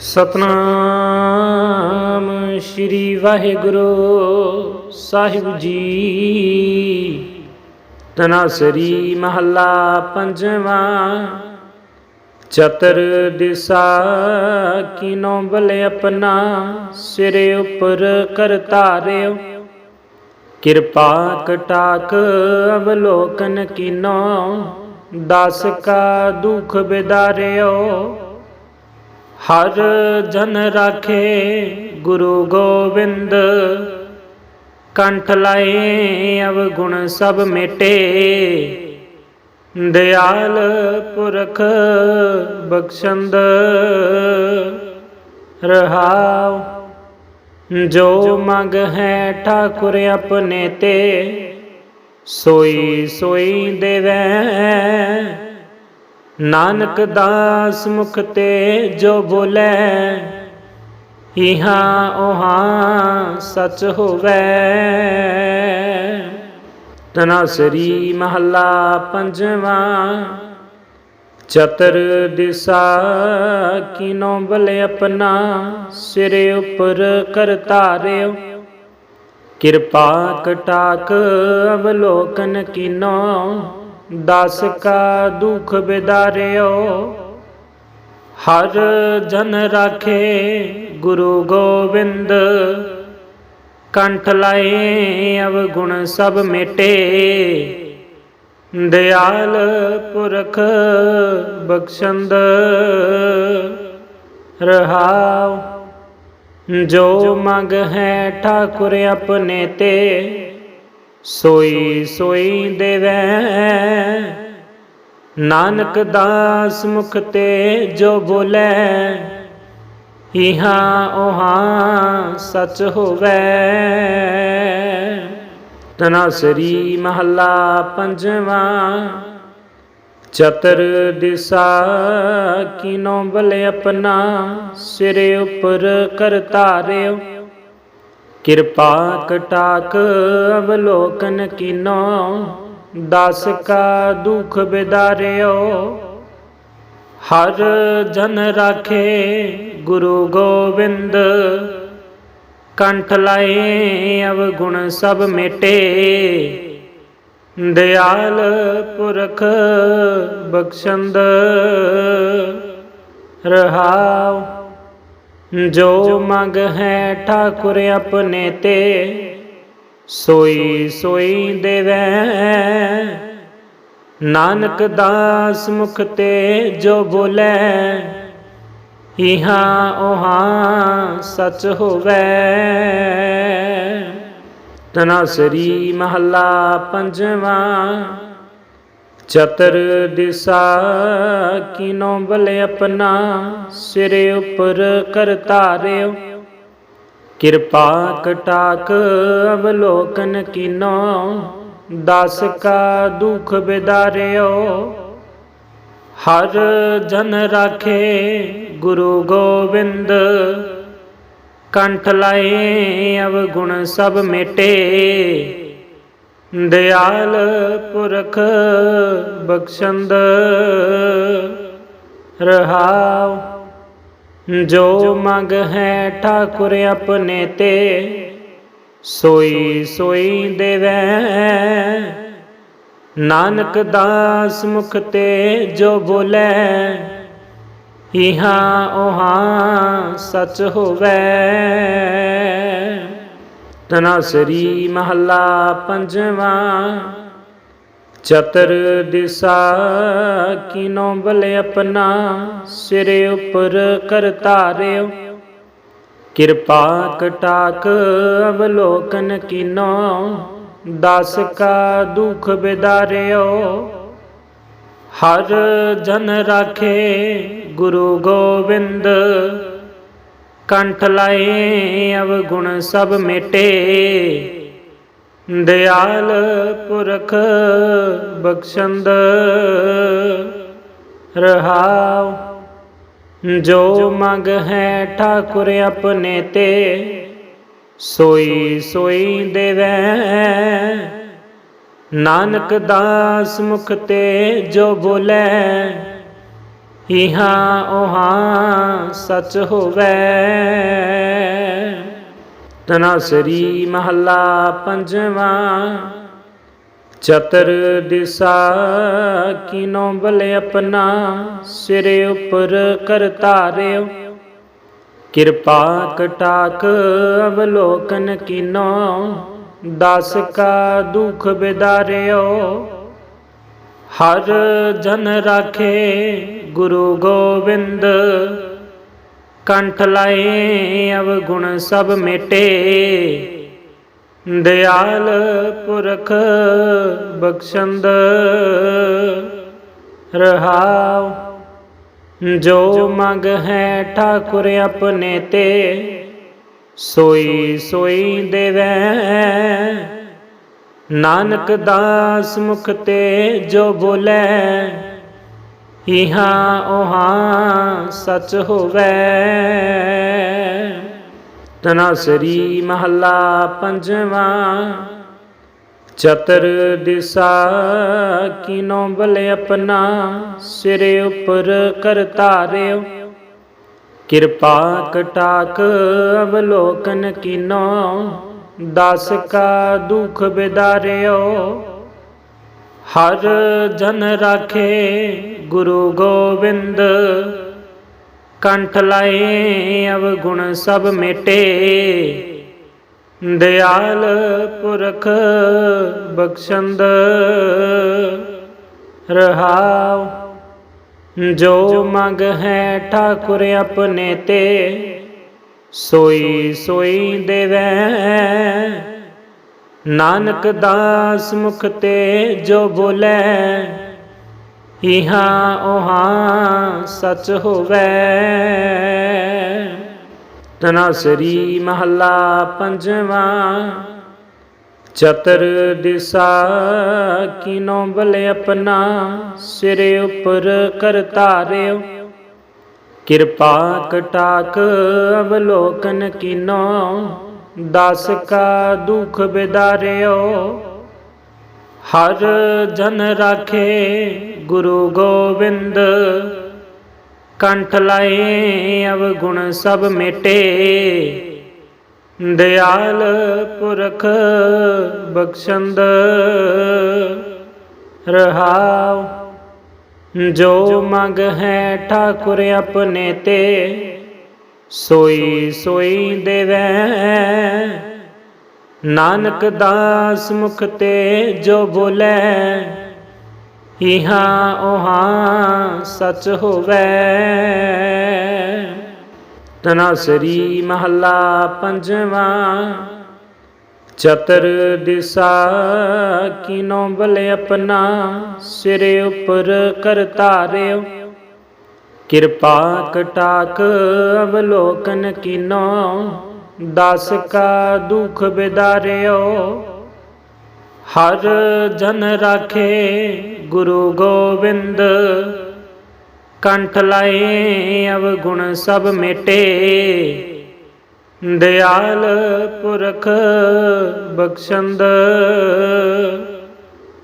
ਸਤਨਾਮ ਸ੍ਰੀ ਵਾਹਿਗੁਰੂ ਸਾਹਿਬ ਜੀ। ਤਨਾਸਰੀ ਮਹੱਲਾ ਪੰਜਵਾਂ, ਚਤਰ ਦਿਸਾ ਕੀਨੋ ਬਲ ਆਪਣਾ ਸਿਰੇ ਉਪਰ ਕਰ ਧਾਰਿਓ। ਕਿਰਪਾ ਕਟਾਕ ਅਵਲੋਕਨ ਕੀਨੋ, ਦਸ ਕਾ ਦੁਖ ਬਿਦਾਰਿਓ। ਹਰ ਜਨ ਰਾਖੇ ਗੁਰੂ ਗੋਬਿੰਦ। ਕੰਠ ਲਾਏ ਅਵਗੁਣ ਸਭ ਮਿਟੇ। ਦਿਆਲ ਪੁਰਖ ਬਖਸ਼ੰਦ। ਰਹਾਉ ਜੋ ਮੰਗ ਹੈ ਠਾਕੁਰ ਆਪਣੇ ਤੇ। ਸੋਈ ਸੋਈ ਦੇਵੈ ਨਾਨਕ ਦਾਸ ਮੁਖ ਤੇ ਜੋ ਬੋਲੇ, ਇਹਾਂ ਉਹਾਂ ਸਚ ਹੋਵੇ। ਤਨਾਸਰੀ ਮਹੱਲਾ ਪੰਜਵਾਂ, ਚਤਰ ਦਿਸਾ ਕੀਨੋ ਬਲ ਆਪਣਾ, ਸਿਰੇ ਉਪਰ ਕਰ ਧਾਰਿਓ। ਕਿਰਪਾ ਕਟਾਕ ਅਵਲੋਕਨ ਕੀਨੋ ਦਸ ਕਾ ਦੁਖ ਬਿਦਾਰਿਓ। ਹਰ ਜਨ ਰਾਖੇ ਗੁਰੂ ਗੋਬਿੰਦ। ਕੰਠ ਲਾਏ ਅਵਗੁਣ ਸਭ ਮਿਟੇ। ਦਿਆਲ ਪੁਰਖ ਬਖਸ਼ੰਦ। ਰਹਾਉ ਜੋ ਮੰਗ ਹੈ ਠਾਕੁਰ ਆਪਣੇ ਤੇ। ਸੋਈ ਸੋਈ ਦੇਵੈ। ਨਾਨਕ ਦਾਸ ਮੁਖ ਤੇ ਜੋ ਬੋਲੇ, ਇਹਾਂ ਉਹਾਂ ਸਚ ਹੋਵੇ। ਤਨਾਸਰੀ ਮਹੱਲਾ ਪੰਜਵਾਂ, ਚਤਰ ਦਿਸਾ ਕੀਨੋ ਬਲੇ ਆਪਣਾ ਸਿਰੇ ਉਪਰ ਕਰ ਧਾਰਿਓ ਕਿਰਪਾ ਕਟਾਕ ਅਵਲੋਕਨ ਕੀਨੋ, ਦਸ ਕਾ ਦੁਖ ਬਿਦਾਰਿਓ। ਹਰ ਜਨ ਰਾਖੇ ਗੁਰੂ ਗੋਬਿੰਦ, ਕੰਠ ਲਾਏ ਅਵਗੁਣ ਸਭ ਮੇਟੇ। ਦਿਆਲ ਪੁਰਖ ਬਖਸ਼ੰਦ, ਰਹਾਉ ਜੋ ਮੰਗ ਹੈ ਠਾਕੁਰ ਆਪਣੇ ਤੇ, ਸੋਈ ਸੋਈ ਦੇਵੈ। ਨਾਨਕ ਦਾਸ ਮੁਖ ਤੇ ਜੋ ਬੋਲੇ, ਇਹਾਂ ਉਹਾਂ ਸਚ ਹੋਵੇ। ਤਨਾਸਰੀ ਮਹੱਲਾ ਪੰਜਵਾਂ। ਚਤਰ ਦਿਸਾ ਕੀਨੋ ਬਲ ਆਪਣਾ ਸਿਰੇ ਉਪਰ ਕਰ ਧਾਰਿਓ। ਕਿਰਪਾ ਕਟਾਕ ਅਵਲੋਕਨ ਕੀਨੋ, ਦਸ ਕਾ ਦੁਖ ਬਿਦਾਰਿਓ। ਹਰ ਜਨ ਰਾਖੇ ਗੁਰੂ ਗੋਬਿੰਦ, ਕੰਠ ਲਾਏ ਅਵਗੁਣ ਸਭ ਮਿਟੇ। ਦਿਆਲ ਪੁਰਖ ਬਖਸ਼ੰਦ ਰਹਾਉ, ਜੋ ਮੰਗ ਹੈ ਠਾਕੁਰ ਆਪਣੇ ਤੇ, ਸੋਈ ਸੋਈ ਦੇਵੈ। ਨਾਨਕ ਦਾਸ ਮੁਖ ਤੇ ਜੋ ਬੋਲੇ, ਇਹਾਂ ਉਹਾਂ ਸਚ ਹੋਵੇ। ਤਨਾਸਰੀ ਮਹੱਲਾ ਪੰਜਵਾਂ। ਚਤਰ ਦਿਸਾ ਕੀਨੋ ਬਲ ਆਪਣਾ, ਸਿਰੇ ਉਪਰ ਕਰਤਾਰਿਓ ਕਿਰਪਾ ਕਟਾਕ ਅਵਲੋਕਨ ਕੀਨੋ, ਦਸ ਕਾ ਦੁਖ ਬਿਦਾਰਿਓ। ਹਰ ਜਨ ਰਾਖੇ ਗੁਰੂ ਗੋਬਿੰਦ ਕੰਠ ਲਾਏ, ਅਵਗੁਣ ਸਭ ਮਿਟੇ। ਦਿਆਲ ਪੁਰਖ ਬਖਸ਼ੰਦ, ਰਹਾਉ। ਜੋ ਮੰਗ ਹੈ ਠਾਕੁਰ ਆਪਣੇ ਤੇ, ਸੋਈ ਸੋਈ ਦੇਵੈ। ਨਾਨਕ ਦਾਸ ਮੁਖ ਤੇ ਜੋ ਬੋਲੇ ਇਹਾਂ ਉਹਾਂ ਸਚ ਹੋਵੈ। ਤਨਾਸਰੀ ਮਹੱਲਾ ਪੰਜਵਾਂ, ਚਤਰ ਦਿਸਾ ਕੀਨੋ ਬਲ ਆਪਣਾ ਸਿਰ ਉਪਰ ਕਰ ਧਾਰਿਓ। ਕਿਰਪਾ ਕਟਾਕ ਅਵਲੋਕਨ ਕੀਨੋ, ਦਸ ਕਾ ਦੁਖ ਬਿਦਾਰਿਓ। ਹਰ ਜਨ ਰਾਖੇ ਗੁਰੂ ਗੋਬਿੰਦ। ਕੰਠ ਲਾਏ ਅਵਗੁਣ ਸਭ ਮਿਟੇ। ਦਿਆਲ ਪੁਰਖ ਬਖਸ਼ੰਦ। ਰਹਾਉ ਜੋ ਮੰਗ ਹੈ ਠਾਕੁਰ ਆਪਣੇ ਤੇ। ਸੋਈ ਸੋਈ ਦੇਵੈ। ਨਾਨਕ ਦਾਸ ਮੁਖ ਤੇ ਜੋ ਬੋਲੇ। ਇਹਾਂ ਉਹਾਂ ਸਚ ਹੋਵੈ। ਤਨਾਸਰੀ ਮਹੱਲਾ ਪੰਜਵਾਂ, ਚਤਰ ਦਿਸਾ ਕੀਨੋ ਬਲ ਆਪਣਾ, ਸਿਰ ਉਪਰ ਕਰ ਧਾਰਿਓ। ਕਿਰਪਾ ਕਟਾਕ ਅਵਲੋਕਨ ਕੀਨੋ, ਦਸ ਕਾ ਦੁਖ ਬਿਦਾਰਿਓ। ਹਰ ਜਨ ਰਾਖੇ ਗੁਰੂ ਗੋਬਿੰਦ। ਕੰਠ ਲਾਏ ਅਵਗੁਣ ਸਭ ਮਿਟੇ। ਦਿਆਲ ਪੁਰਖ ਬਖਸ਼ੰਦ। ਰਹਾਉ, ਜੋ ਮੰਗ ਹੈ ਠਾਕੁਰ ਆਪਣੇ ਤੇ, ਸੋਈ ਸੋਈ ਦੇਵੈ। ਨਾਨਕ ਦਾਸ ਮੁਖ ਤੇ ਜੋ ਬੋਲੇ ਇਹਾਂ ਉਹਾਂ ਸਚ ਹੋਵੈ। ਤਨਾਸਰੀ ਮਹੱਲਾ ਪੰਜਵਾਂ, ਚਤਰ ਦਿਸਾ ਕੀਨੋ ਬਲ ਆਪਣਾ ਸਿਰੇ ਉਪਰ ਕਰਤਾਰਿਓ ਕਿਰਪਾ ਕਟਾਕ ਅਵਲੋਕਨ ਕੀਨੋ ਦਸ ਕਾ ਦੁਖ ਬਿਦਾਰਿਓ। ਹਰ ਜਨ ਰਾਖੇ ਗੁਰੂ ਗੋਬਿੰਦ। ਕੰਠ ਲਾਏ ਅਵਗੁਣ ਸਭ ਮਿਟੇ। ਦਿਆਲ ਪੁਰਖ ਬਖਸ਼ੰਦ। ਰਹਾਉ ਜੋ ਮੰਗ ਹੈ ਠਾਕੁਰ ਆਪਣੇ ਤੇ। ਸੋਈ ਸੋਈ ਦੇਵੈ। ਨਾਨਕ ਦਾਸ ਮੁਖ ਤੇ ਜੋ ਬੋਲੇ। ਇਹਾਂ ਉਹਾਂ ਸਚ ਹੋਵੈ। ਤਨਾਸਰੀ ਮਹੱਲਾ ਪੰਜਵਾਂ, ਚਤਰ ਦਿਸਾ ਕੀਨੋ ਬਲ ਆਪਣਾ ਸਿਰੇ ਉਪਰ ਕਰ ਧਾਰਿਓ। ਕਿਰਪਾ ਕਟਾਕ ਅਵਲੋਕਨ ਕੀਨੋ, ਦਸ ਕਾ ਦੁਖ ਬਿਦਾਰਿਓ। ਹਰ ਜਨ ਰਾਖੇ ਗੁਰੂ ਗੋਬਿੰਦ। ਕੰਠ ਲਾਏ ਅਵਗੁਣ ਸਭ ਮਿਟੇ। ਦਿਆਲ ਪੁਰਖ ਬਖਸ਼ੰਦ।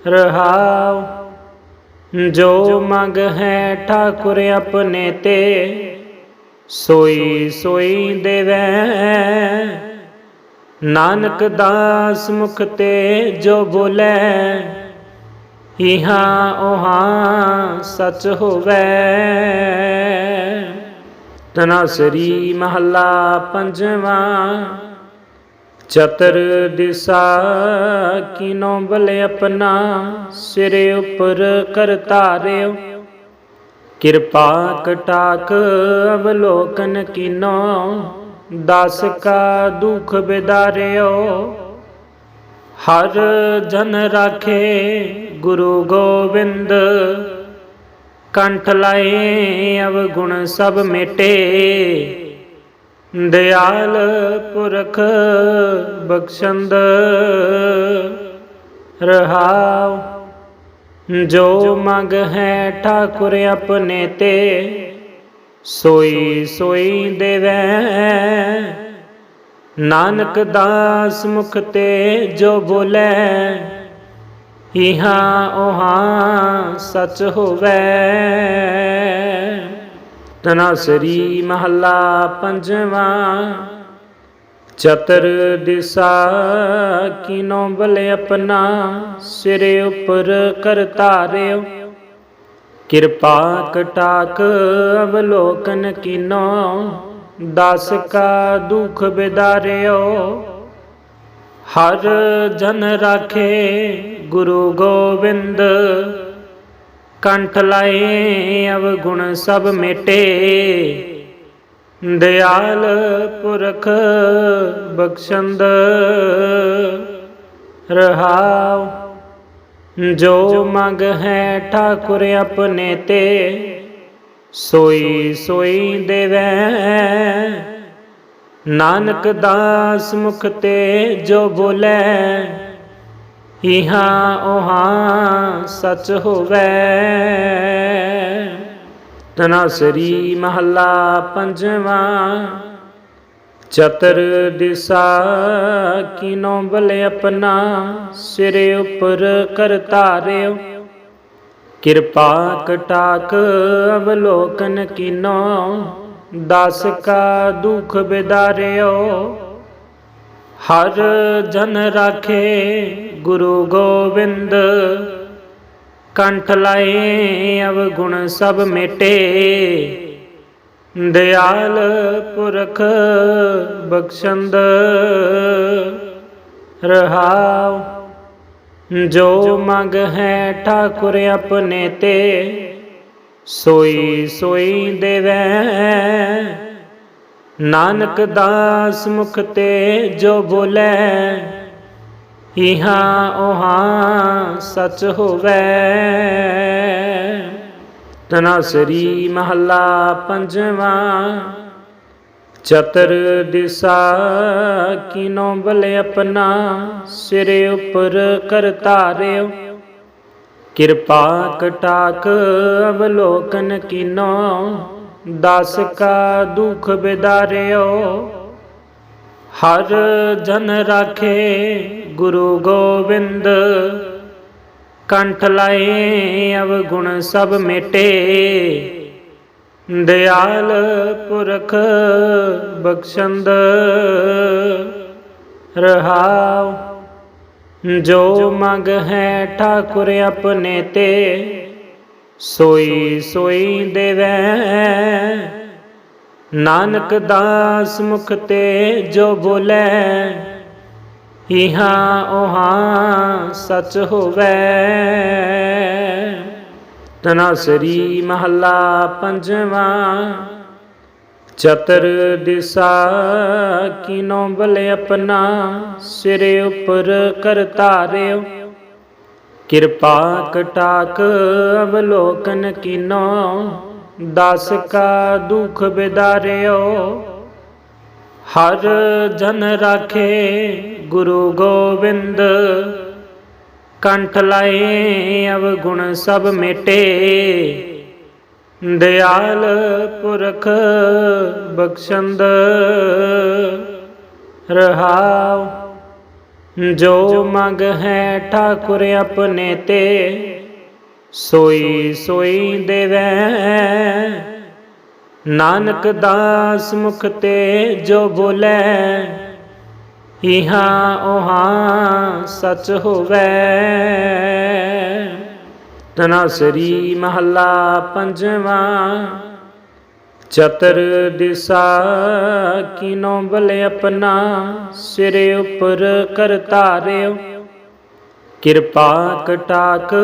ਰਹਾਉ ਜੋ ਮੰਗ ਹੈ ਠਾਕੁਰ ਆਪਣੇ ਤੇ। ਸੋਈ ਸੋਈ ਦੇਵੈ ਨਾਨਕ ਦਾਸ ਮੁਖ ਤੇ ਜੋ ਬੋਲੇ, ਇਹਾਂ ਉਹਾਂ ਸਚ ਹੋਵੈ। ਤਨਾਸਰੀ ਮਹੱਲਾ ਪੰਜਵਾਂ, ਚਤਰ ਦਿਸਾ ਕੀਨੋ ਬਲੇ ਆਪਣਾ, ਸਿਰੇ ਉਪਰ ਕਰਤਾਰਿਓ ਕਿਰਪਾ ਕਟਾਕ ਅਵਲੋਕਨ ਕੀਨੋ ਦਸ ਕਾ ਦੁਖ ਬਿਦਾਰਿਓ ਹਰ ਜਨ ਰਾਖੇ ਗੁਰੂ ਗੋਬਿੰਦ ਕੰਠ ਲਾਏ ਅਵਗੁਣ ਸਭ ਮੇਟੇ ਦਿਆਲ ਪੁਰਖ ਬਖਸ਼ੰਦ ਰਹਾਉ ਜੋ ਮੰਗ ਹੈ ਠਾਕੁਰ ਆਪਣੇ ਤੇ ਸੋਈ ਸੋਈ ਦੇਵੈ। ਨਾਨਕ ਦਾਸ ਮੁਖ ਤੇ ਜੋ ਬੋਲੇ, ਇਹਾਂ ਉਹਾਂ ਸਚ ਹੋਵੈ। ਤਨਾਸਰੀ ਮਹੱਲਾ ਪੰਜਵਾਂ, ਚਤਰ ਦਿਸਾ ਕੀਨੋ ਬਲੇ ਆਪਣਾ, ਸਿਰੇ ਉਪਰ ਕਰ ਧਾਰਿਓ ਕਿਰਪਾ ਕਟਾਕ ਅਵਲੋਕਨ ਕੀਨੋ, ਦਸ ਕਾ ਦੁਖ ਬਿਦਾਰਿਓ। ਹਰ ਜਨ ਰਾਖੇ ਗੁਰੂ ਗੋਬਿੰਦ, ਕੰਠ ਲਾਏ ਅਵਗੁਣ ਸਭ ਮਿਟੇ। ਦਿਆਲ ਪੁਰਖ ਬਖਸ਼ੰਦ, ਰਹਾਉ ਜੋ ਮੰਗ ਹੈ ਠਾਕੁਰ ਆਪਣੇ ਤੇ, ਸੋਈ ਸੋਈ ਦੇਵੈ। ਨਾਨਕ ਦਾਸ ਮੁਖ ਤੇ ਜੋ ਬੋਲੇ, ਇਹਾਂ ਉਹਾਂ ਸਚ ਹੋਵੇ। ਤਨਾਸਰੀ ਮਹੱਲਾ ਪੰਜਵਾਂ। ਚਤਰ ਦਿਸਾ ਕੀਨੋ ਬਲ ਆਪਣਾ ਸਿਰ ਉਪਰ ਕਰ ਧਾਰਿਓ। ਕਿਰਪਾ ਕਟਾਕ ਅਵਲੋਕਨ ਕੀਨੋ, ਦਾਸ ਕਾ ਦੁਖ ਬਿਦਾਰਿਓ। ਹਰ ਜਨ ਰਾਖੇ ਗੁਰੂ ਗੋਬਿੰਦ, ਕੰਠ ਲਾਏ ਅਵਗੁਣ ਸਭ ਮਿਟੇ। ਦਿਆਲ ਪੁਰਖ ਬਖਸ਼ੰਦ ਰਹਾਉ, ਜੋ ਮੰਗ ਹੈ ਠਾਕੁਰ ਆਪਣੇ ਤੇ, ਸੋਈ ਸੋਈ ਦੇਵੈ। ਨਾਨਕ ਦਾਸ ਮੁਖ ਤੇ ਜੋ ਬੋਲੇ, ਇਹਾਂ ਉਹਾਂ ਸਚ ਹੋਵੇ। ਤਨਾਸਰੀ ਮਹੱਲਾ ਪੰਜਵਾਂ, ਚਤਰ ਦਿਸਾ ਕੀਨੋ ਬਲ ਆਪਣਾ ਸਿਰੇ ਉਪਰ ਕਰ ਧਾਰਿਓ। ਕਿਰਪਾ ਕਟਾਕ ਅਵਲੋਕਨ ਕੀਨੋ, ਦਾਸ ਕਾ ਦੁਖ ਬਿਦਾਰਿਓ। ਹਰ ਜਨ ਰਾਖੇ ਗੁਰੂ ਗੋਬਿੰਦ ਕੰਠ ਲਾਏ, ਅਵਗੁਣ ਸਭ ਮੇਟੇ। ਦਿਆਲ ਪੁਰਖ ਬਖਸ਼ੰਦ, ਰਹਾਉ। ਜੋ ਮੰਗ ਹੈ ਠਾਕੁਰ ਆਪਣੇ ਤੇ, ਸੋਈ ਸੋਈ ਦੇਵੈ। ਨਾਨਕ ਦਾਸ ਮੁਖ ਤੇ ਜੋ ਬੋਲੇ ਇਹਾਂ ਉਹਾਂ ਸਚ ਹੋਵੇ। ਤਨਾਸਰੀ ਮਹੱਲਾ ਪੰਜਵਾਂ, ਚਤਰ ਦਿਸਾ ਕੀਨੋ ਬਲ ਆਪਣਾ ਸਿਰੇ ਉਪਰ ਕਰ ਧਾਰਿਓ। ਕਿਰਪਾ ਕਟਾਕ ਅਵਲੋਕਨ ਕੀਨੋ, ਦਸ ਕਾ ਦੁਖ ਬਿਦਾਰਿਓ। ਹਰ ਜਨ ਰਾਖੇ ਗੁਰੂ ਗੋਬਿੰਦ। ਕੰਠ ਲਾਏ ਅਵਗੁਣ ਸਭ ਮਿਟੇ। ਦਿਆਲ ਪੁਰਖ ਬਖਸ਼ੰਦ। ਰਹਾਉ ਜੋ ਮੰਗ ਹੈ ਠਾਕੁਰ ਆਪਣੇ ਤੇ। ਸੋਈ ਸੋਈ ਦੇਵੈ। ਨਾਨਕ ਦਾਸ ਮੁਖ ਤੇ ਜੋ ਬੋਲੇ। ਇਹਾਂ ਉਹਾਂ ਸਚ ਹੋਵੇ। ਤਨਾਸਰੀ ਮਹੱਲਾ ਪੰਜਵਾਂ, ਚਤਰ ਦਿਸਾ ਕੀਨੋ ਬਲ ਆਪਣਾ ਸਿਰੇ ਉਪਰ ਕਰਤਾਰਿਓ ਕਿਰਪਾ ਕਟਾਕ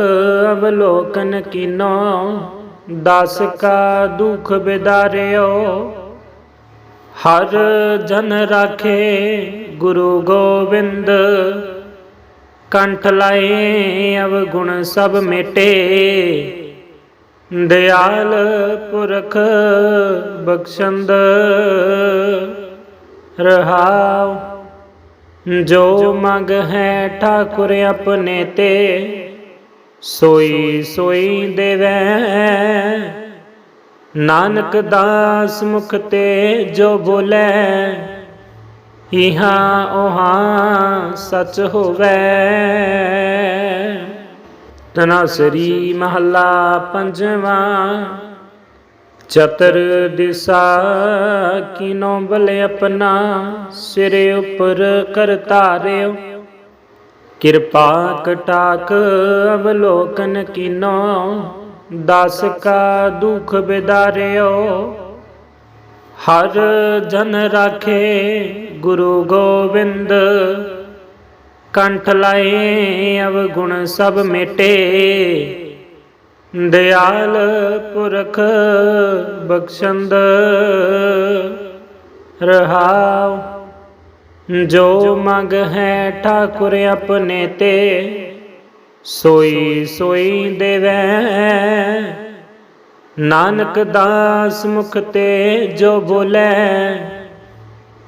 ਅਵਲੋਕਨ ਕੀਨੋ, ਦਸ ਕਾ ਦੁਖ ਬਿਦਾਰਿਓ। ਹਰ ਜਨ ਰਾਖੇ ਗੁਰੂ ਗੋਬਿੰਦ। ਕੰਠ ਲਾਏ ਅਵਗੁਣ ਸਭ ਮਿਟੇ। ਦਿਆਲ ਪੁਰਖ ਬਖਸ਼ੰਦ। ਰਹਾਉ ਜੋ ਮੰਗ ਹੈ ਠਾਕੁਰ ਆਪਣੇ ਤੇ। ਸੋਈ ਸੋਈ ਦੇਵੈ ਨਾਨਕ ਦਾਸ ਮੁਖ ਤੇ ਜੋ ਬੋਲੇ, ਇਹਾਂ ਉਹਾਂ ਸਚ ਹੋਵੇ। ਤਨਾਸਰੀ ਮਹੱਲਾ ਪੰਜਵਾਂ, ਚਤਰ ਦਿਸਾ ਕੀਨੋ ਬਲ ਆਪਣਾ, ਸਿਰੇ ਉਪਰ ਕਰ ਧਾਰਿਓ। ਕਿਰਪਾ ਕਟਾਕ ਅਵਲੋਕਨ ਕੀਨੋ ਦਸ ਕਾ ਦੁਖ ਬਿਦਾਰਿਓ ਹਰ ਜਨ ਰਾਖੇ ਗੁਰੂ ਗੋਬਿੰਦ ਕੰਠ ਲਾਏ ਅਵਗੁਣ ਸਭ ਮਿਟੇ ਦਿਆਲ ਪੁਰਖ ਬਖਸ਼ੰਦ ਰਹਾਉ ਜੋ ਮੰਗ ਹੈ ਠਾਕੁਰ ਆਪਣੇ ਤੇ ਸੋਈ ਸੋਈ ਦੇਵੈ। ਨਾਨਕ ਦਾਸ ਮੁਖ ਤੇ ਜੋ ਬੋਲੇ,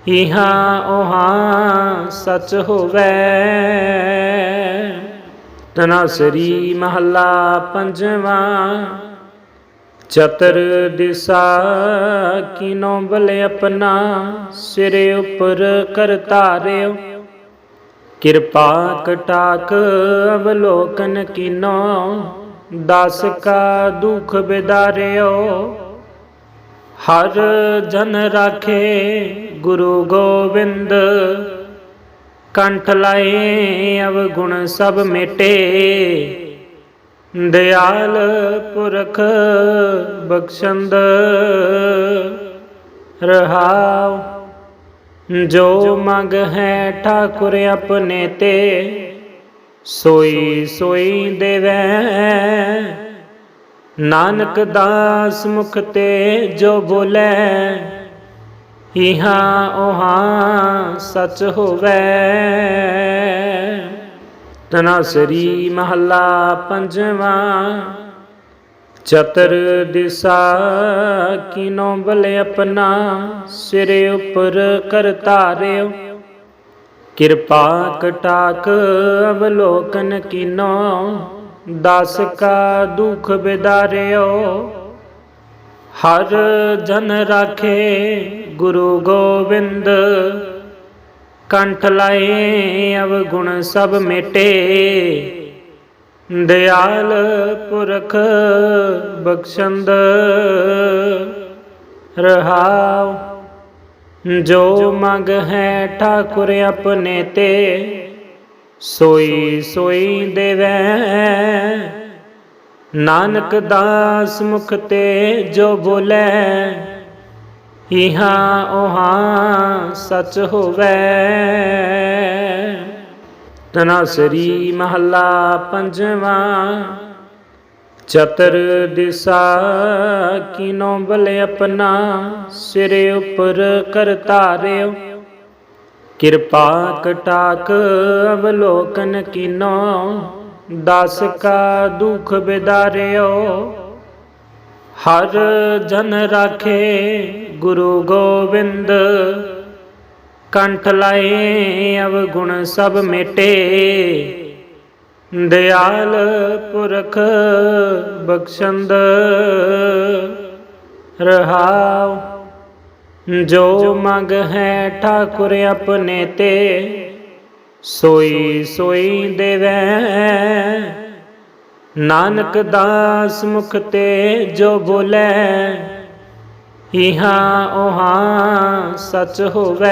ਇਹਾਂ ਉਹਾਂ ਸਚ ਹੋਵੇ। ਤਨਾਸਰੀ ਮਹੱਲਾ ਪੰਜਵਾਂ, ਚਤਰ ਦਿਸਾ ਕੀਨੋ ਬਲੇ ਆਪਣਾ ਸਿਰੇ ਉਪਰ ਕਰ ਧਾਰਿਓ। ਕਿਰਪਾ ਕਟਾਕ ਅਵਲੋਕਨ ਕੀਨੋ, ਦਾਸ ਕਾ ਦੁਖ ਬਿਦਾਰਿਓ। ਹਰ ਜਨ ਰਾਖੇ ਗੁਰੂ ਗੋਬਿੰਦ, ਕੰਠ ਲਾਏ ਅਵਗੁਣ ਸਭ ਮਿਟੇ। ਦਿਆਲ ਪੁਰਖ ਬਖਸ਼ੰਦ, ਰਹਾਉ ਜੋ ਮੰਗ ਹੈ ਠਾਕੁਰ ਆਪਣੇ ਤੇ, ਸੋਈ ਸੋਈ ਦੇਵੈ। ਨਾਨਕ ਦਾਸ ਮੁਖ ਤੇ ਜੋ ਬੋਲੇ, ਇਹਾਂ ਉਹਾਂ ਸਚ ਹੋਵੇ। ਤਨਾਸਰੀ ਮਹੱਲਾ ਪੰਜਵਾਂ ਚਤਰ ਦਿਸਾ ਕੀਨੋ ਬਲ ਆਪਣਾ ਸਿਰ ਉਪਰ ਕਰ ਧਾਰਿਓ। ਕਿਰਪਾ ਕਟਾਕ ਅਵਲੋਕਨ ਕੀਨੋ, ਦਸ ਕਾ ਦੁਖ ਬਿਦਾਰਿਓ। ਹਰ ਜਨ ਰਾਖੇ ਗੁਰੂ ਗੋਬਿੰਦ, ਕੰਠ ਲਾਏ ਅਵਗੁਣ ਸਭ ਮਿਟੇ। ਦਿਆਲ ਪੁਰਖ ਬਖਸ਼ੰਦ ਰਹਾਉ, ਜੋ ਮੰਗ ਹੈ ਠਾਕੁਰ ਆਪਣੇ ਤੇ, ਸੋਈ ਸੋਈ ਦੇਵੈ। ਨਾਨਕ ਦਾਸ ਮੁਖ ਤੇ ਜੋ ਬੋਲੇ, ਇਹਾਂ ਉਹਾਂ ਸਚ ਹੋਵੇ। ਤਨਾਸਰੀ ਮਹੱਲਾ ਪੰਜਵਾਂ। ਚਤਰ ਦਿਸਾ ਕੀਨੋ ਬਲ ਆਪਣਾ ਸਿਰੇ ਉਪਰ ਕਰਤਾਰਿਓ ਕਿਰਪਾ ਕਟਾਕ ਅਵਲੋਕਨ ਕੀਨੋ, ਦਸ ਕਾ ਦੁਖ ਬਿਦਾਰਿਓ। ਹਰ ਜਨ ਰਾਖੇ ਗੁਰੂ ਗੋਬਿੰਦ ਕੰਠ ਲਾਏ, ਅਵਗੁਣ ਸਭ ਮਿਟੇ। ਦਿਆਲ ਪੁਰਖ ਬਖਸ਼ੰਦ, ਰਹਾਉ, ਜੋ ਮੰਗ ਹੈ ਠਾਕੁਰ ਆਪਣੇ ਤੇ, ਸੋਈ ਸੋਈ ਦੇਵੈ। ਨਾਨਕ ਦਾਸ ਮੁਖ ਤੇ ਜੋ ਬੋਲੇ ਇਹਾਂ ਉਹਾਂ ਸਚ ਹੋਵੇ।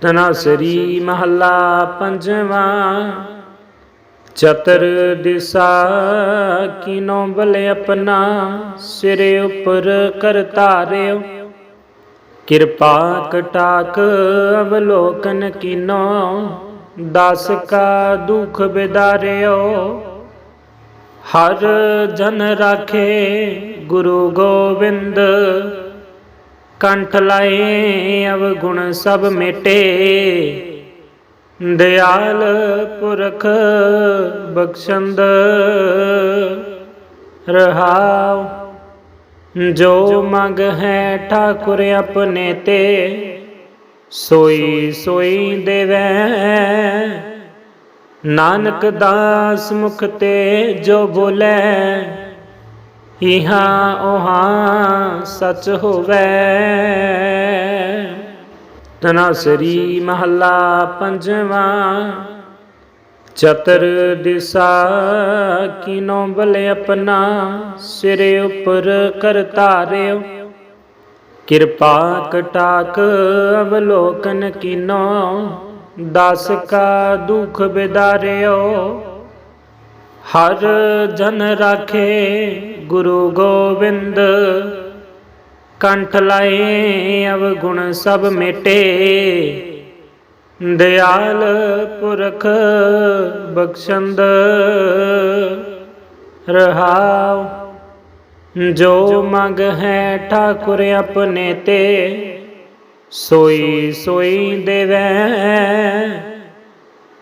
ਤਨਾਸਰੀ ਮਹੱਲਾ ਪੰਜਵਾਂ, ਚਤਰ ਦਿਸਾ ਕੀਨੋ ਬਲ ਆਪਣਾ, ਸਿਰ ਉਪਰ ਕਰ ਧਾਰਿਓ। ਕਿਰਪਾ ਕਟਾਕ ਅਵਲੋਕਨ ਕੀਨੋ, ਦਾਸ ਕਾ ਦੁਖ ਬਿਦਾਰਿਓ। ਹਰ ਜਨ ਰਾਖੇ ਗੁਰੂ ਗੋਬਿੰਦ। ਕੰਠ ਲਾਏ ਅਵਗੁਣ ਸਭ ਮਿਟੇ। ਦਿਆਲ ਪੁਰਖ ਬਖਸ਼ੰਦ। ਰਹਾਉ ਜੋ ਮੰਗ ਹੈ ਠਾਕੁਰ ਆਪਣੇ ਤੇ। ਸੋਈ ਸੋਈ ਦੇਵੈ। ਨਾਨਕ ਦਾਸ ਮੁਖ ਤੇ ਜੋ ਬੋਲੇ। ਇਹਾਂ ਉਹਾਂ ਸਚ ਹੋਵੇ। ਤਨਾਸਰੀ ਮਹੱਲਾ ਪੰਜਵਾਂ, ਚਤਰ ਦਿਸਾ ਕਿਨੋ ਬਲ ਆਪਣਾ, ਸਿਰੇ ਉਪਰ ਕਰ ਧਾਰਿਓ। ਕਿਰਪਾ ਕਟਾਕ ਅਵਲੋਕਨ ਕੀਨੋ, ਦਸ ਕਾ ਦੁਖ ਬਿਦਾਰਿਓ। ਹਰ ਜਨ ਰਾਖੇ ਗੁਰੂ ਗੋਬਿੰਦ। ਕੰਠ ਲਾਏ ਅਵਗੁਣ ਸਭ ਮਿਟੇ। ਦਿਆਲ ਪੁਰਖ ਬਖਸ਼ੰਦ। ਰਹਾਉ ਜੋ ਮੰਗ ਹੈ ਠਾਕੁਰ ਆਪਣੇ ਤੇ। ਸੋਈ ਸੋਈ ਦੇਵੈ।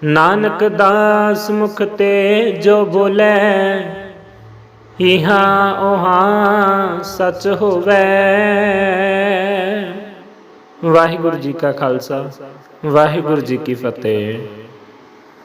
ਨਾਨਕ ਦਾਸ ਮੁਖ ਤੇ ਜੋ ਬੋਲੇ। ਇਹਾਂ ਉਹਾਂ ਸਚ ਹੋਵੇ। ਵਾਹਿਗੁਰੂ ਜੀ ਕਾ ਖਾਲਸਾ ਵਾਹਿਗੁਰੂ ਜੀ ਕੀ ਫਤਿਹ।